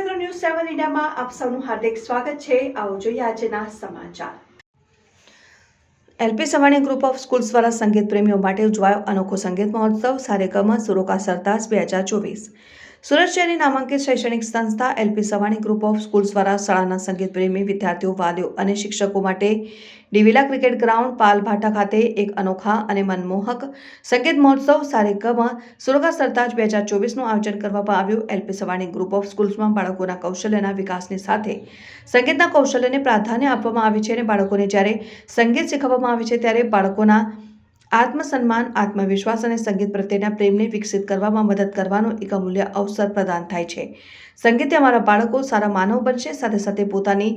સેવન ઇન્ડિયામાં આપ સૌનું હાર્દિક સ્વાગત છે. આવો જોઈએ આજના સમાચાર. LP Savani group of schools દ્વારા સંગીત પ્રેમીઓ માટે ઉજવાયો અનોખો સંગીત મહોત્સવ સારેગમ સુરોકા સરતાસ બે હજાર ચોવીસ. સુરત શહેરની નામાંકિત શૈક્ષણિક સંસ્થા LP Savani group of schools દ્વારા શાળાના સંગીત પ્રેમી વિદ્યાર્થીઓ, વાલીઓ અને શિક્ષકો માટે ડિવિલા ક્રિકેટ ગ્રાઉન્ડ પાલભાટા ખાતે એક અનોખા અને મનમોહક સંગીત મહોત્સવ સારેગમાં સુરગા સરતાજ બે હજાર ચોવીસનું આયોજન કરવામાં આવ્યું. એલપી સવાણી ગ્રુપ ઓફ સ્કૂલ્સમાં બાળકોના કૌશલ્યના વિકાસની સાથે સંગીતના કૌશલ્યને પ્રાધાન્ય આપવામાં આવે છે અને બાળકોને જ્યારે સંગીત શીખવવામાં આવે છે ત્યારે બાળકોના આત્મસન્માન, આત્મવિશ્વાસ અને સંગીત પ્રત્યેના પ્રેમને વિકસિત કરવામાં મદદ કરવાનો એક અમૂલ્ય અવસર પ્રદાન થાય છે. સંગીતે અમારા બાળકો સારા માનવ બનશે, સાથે સાથે પોતાની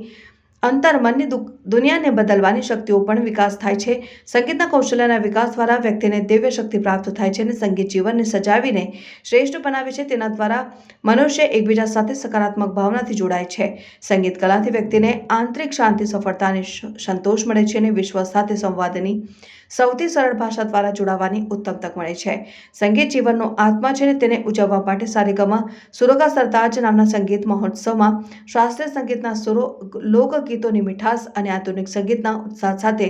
અંતર મનની દુ- દુનિયાને બદલવાની શક્તિઓ પણ વિકાસ થાય છે. સંગીતના કૌશલ્યના વિકાસ દ્વારા વ્યક્તિને દિવ્ય શક્તિ પ્રાપ્ત થાય છે અને સંગીત જીવનને સજાવીને શ્રેષ્ઠ બનાવે છે. તેના દ્વારા મનુષ્ય એકબીજા સાથે સકારાત્મક ભાવનાથી જોડાય છે. સંગીત કલાથી વ્યક્તિને આંતરિક શાંતિ, સફળતા અને સંતોષ મળે છે અને વિશ્વ સાથે સંવાદની સૌથી સરળ ભાષા દ્વારા જોડાવાની ઉત્તમ તક મળે છે. સંગીત જીવનનો આત્મા છે અને તેને ઉજવવા માટે સારેગામાં સુરગા સરતાજ નામના સંગીત મહોત્સવમાં શાસ્ત્રીય સંગીતના સુરો લોકગીતોની મીઠાસ અને આધુનિક સંગીતના ઉત્સાહ સાથે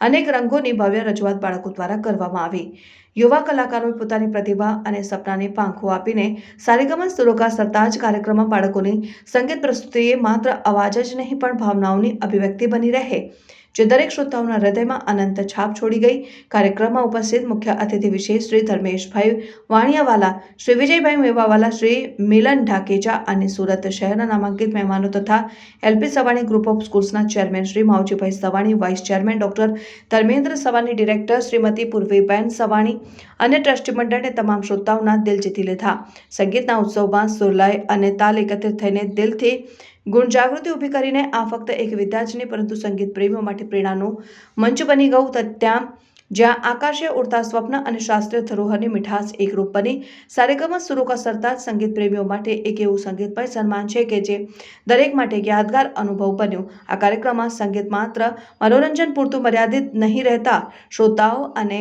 અનેક રંગોની ભવ્ય રજૂઆત બાળકો દ્વારા કરવામાં આવી. યુવા કલાકારોએ પોતાની પ્રતિભા અને સપનાને પાંખો આપીને સારેગમા સુરોગા સરતાજ કાર્યક્રમમાં બાળકોની સંગીત પ્રસ્તુતિએ માત્ર અવાજ જ નહીં, પણ ભાવનાઓની અભિવ્યક્તિ બની રહે. જે દરેક શ્રોતાઓના હૃદયમાં અનંત છાપ છોડી ગઈ. કાર્યક્રમમાં ઉપસ્થિત મુખ્ય અતિથિ વિશેષ શ્રી ધર્મેશભાઈ વાણિયાવાલા, શ્રી વિજયભાઈ મેવાવાલા, શ્રી મિલન ઢાકેજા અને સુરત શહેરના નામાંકિત મહેમાનો તથા LP Savani group of સ્કૂલ્સના chairman Shri Mavjibhai Savani, vice chairman doctor Dharmendra Savani, director Shrimati Purviben Savani અને ટ્રસ્ટી મંડળને તમામ શ્રોતાઓના દિલ જીતી લીધા. સંગીતના ઉત્સવમાં સુરલાય અને તાલ એકત્રિત થઈને દિલથી ગુણ જાગૃતિ ઊભી કરીને આ ફક્ત એક વિદ્યા જ નહીં, પરંતુ સંગીત પ્રેમીઓ માટે પ્રેરણાનું મંચ બની ગયું. ત્યાં જ્યાં આકાશે ઉડતા સ્વપ્ન અને શાસ્ત્રીય ધરોહરની મીઠાસ એકરૂપ બની, સારેગમ સુરોકા સરતા જ સંગીત પ્રેમીઓ માટે એક એવું સંગીતમય સન્માન છે કે જે દરેક માટે યાદગાર અનુભવ બન્યો. આ કાર્યક્રમમાં સંગીત માત્ર મનોરંજન પૂરતું મર્યાદિત નહીં રહેતા શ્રોતાઓ અને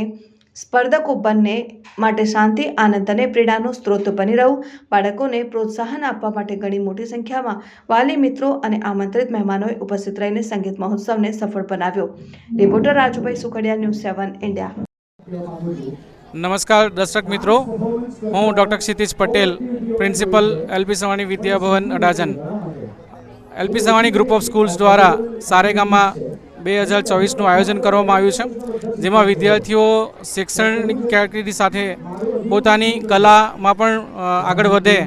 સ્પર્ધકો બંને માટે શાંતિ, આનંદ અને પ્રેરણાનો સ્ત્રોત બની રહ્યું બાળકોને પ્રોત્સાહન આપવા માટે ઘણી મોટી સંખ્યામાં વાલી મિત્રો અને આમંત્રિત મહેમાનોએ ઉપસ્થિત રહીને સંગીત મહોત્સવને સફળ બનાવ્યો. Reporter Rajubhai Sukhadiya, news seven, India. નમસ્કાર દર્શક મિત્રો. હું doctor Kshitij Patel, principal LP Savani Vidyabhavan Adajan. LP Savani group of schools દ્વારા સારેગામમાં બે હજાર ચોવીસનું આયોજન કરવામાં આવ્યું છે, જેમાં વિદ્યાર્થીઓ શૈક્ષણિક કારકિર્દી સાથે પોતાની કલામાં પણ આગળ વધે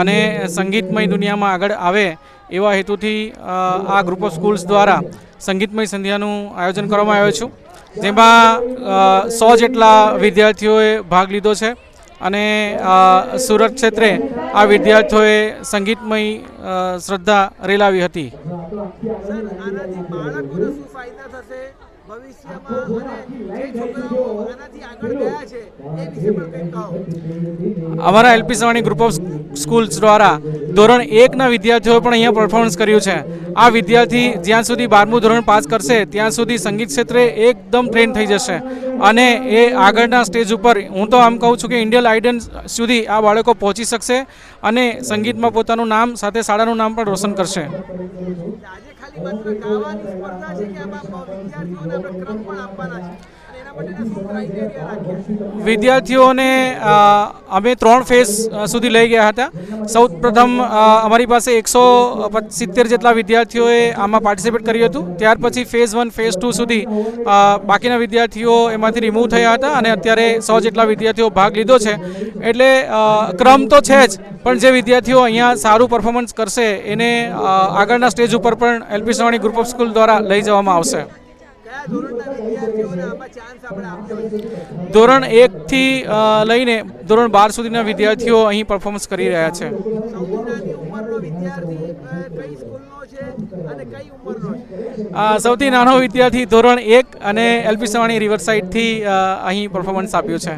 અને સંગીતમય દુનિયામાં આગળ આવે એવા હેતુથી આ ગ્રુપ ઓફ સ્કૂલ્સ દ્વારા સંગીતમય સંધ્યાનું આયોજન કરવામાં આવ્યું છે. જેમાં સો જેટલા વિદ્યાર્થીઓએ ભાગ લીધો છે. અને સુરત ક્ષેત્રે આ વિદ્યાર્થીઓએ સંગીતમય શ્રદ્ધા રેલાવી હતી. અમારા LP Savani group of schools દ્વારા ધોરણ એકના વિદ્યાર્થીઓએ પણ અહીંયા પરફોર્મન્સ કર્યું છે. આ વિદ્યાર્થી જ્યાં સુધી બારમું ધોરણ પાસ કરશે, ત્યાં સુધી સંગીત ક્ષેત્રે એકદમ ટ્રેન થઈ જશે. અને એ આગળના સ્ટેજ ઉપર હું તો આમ કહું છું કે ઇન્ડિયન આઇડલ સુધી આ બાળકો પહોંચી શકશે અને સંગીતમાં પોતાનું નામ સાથે શાળાનું નામ પણ રોશન કરશે. આજે ખાલી માત્ર ગાવાની સ્પર્ધા છે કે આમાં વિદ્યાર્થીઓને ક્રમ પણ આપવાના છે? વિદ્યાર્થીઓને અમે ત્રણ ફેઝ સુધી લઈ ગયા હતા. સૌ પ્રથમ અમારી પાસે એકસો સિત્તેર જેટલા વિદ્યાર્થીઓએ આમાં પાર્ટિસિપેટ કર્યું હતું. ત્યાર પછી ફેઝ વન, ફેઝ ટુ સુધી બાકીના વિદ્યાર્થીઓ એમાંથી રિમૂવ થયા હતા અને અત્યારે સો જેટલા વિદ્યાર્થીઓ ભાગ લીધો છે. એટલે ક્રમ તો છે જ, પણ જે વિદ્યાર્થીઓ અહીંયા સારું પરફોર્મન્સ કરશે, એને આગળના સ્ટેજ ઉપર પણ LP Savani group of school દ્વારા લઈ જવામાં આવશે. ધોરણ એકથી લઈને ધોરણ બાર સુધીના વિદ્યાર્થીઓ અહીં પરફોર્મન્સ કરી રહ્યા છે. સૌથી નાનો વિદ્યાર્થી ધોરણ એક અને એલપી સવાણી રિવર રિવરસાઇડથી અહીં પરફોર્મન્સ આપ્યું છે.